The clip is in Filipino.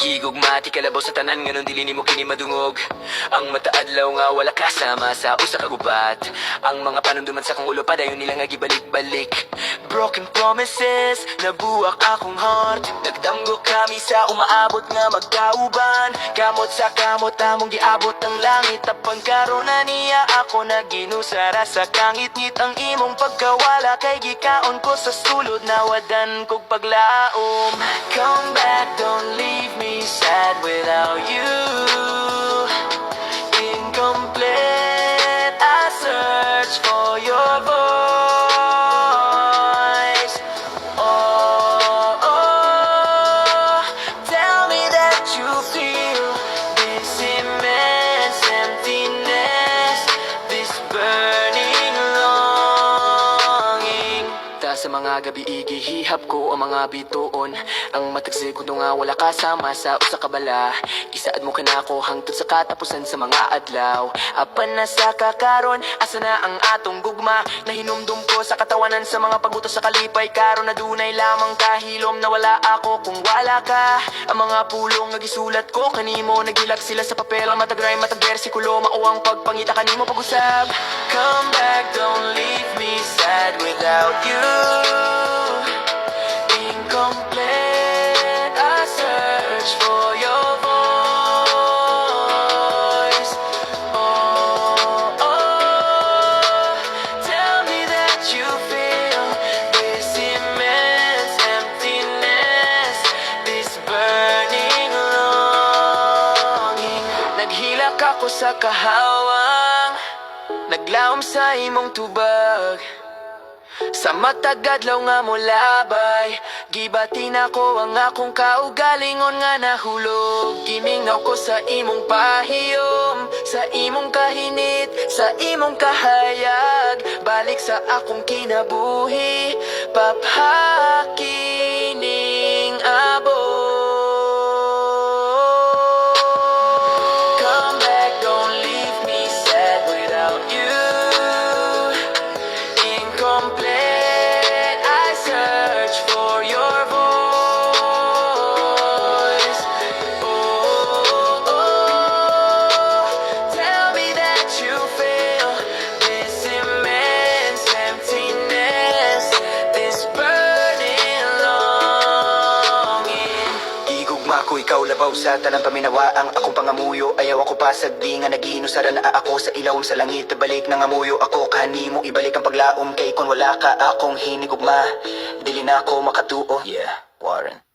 Gigog mati kalabaw sa tanan Nganon dili nimo kini madungog. Ang mataadlaw nga wala kasama sa usa ka Ang mga panunduman sa kong ulo padayon nila nga gibalik-balik. Broken promises. Nabuak akong heart. Nagdamgo kami sa umaabot nga magkauban. Kamot sa kamot among giabot ang langit. Tapang karon na niya ako na ginusara Sa kangit-ngit ang imong pagkawala. Kay gikaon ko sa sulod na wadan kog paglaom. Come back, don't leave me sad without you mga gabi igihihap ko ang mga bituon. Ang matagsig ko nga wala kasama sa usa ka bala. Isaad mo ka na ako hangtod sa katapusan sa mga adlaw. Apan na sa kakaron, asa na ang atong gugma? Na hinumdum ko sa katawanan sa mga pagbutos sa kalipay. Karon na dunay lamang kahilom na wala ako kung wala ka. Ang mga pulong nga gisulat ko kanimo Nagilag sila sa papel, matagray matag bersikulo Mao ang pagpangita kanimo pag-usab. Come back, don't leave without you Incomplete, I search for your voice Oh, oh, tell me that you feel this immense emptiness, this burning longing. Naghilak ako sa kahawang, naglaom sa imong tubag. Sa matagadlaw nga mo labay Gibati na ko ang akong kaugalingon nga nahulog. Gimingaw ko sa imong pahiyom Sa imong kahinit, sa imong kahayag. Balik sa akong kinabuhi Paphakining abo. Come back, don't leave me sad without you. Incomplete, ko ikaw labaw sa tanang paminawa ang akong pangamuyo Ayaw ako pasagdi nga nagiinusara na ako sa ilawom sa langit Balik na ngamuyo ako kanimo ibalik ang paglaom Kay kung wala ka akong hinigugma Dili na ako makatuo. Yeah, Warren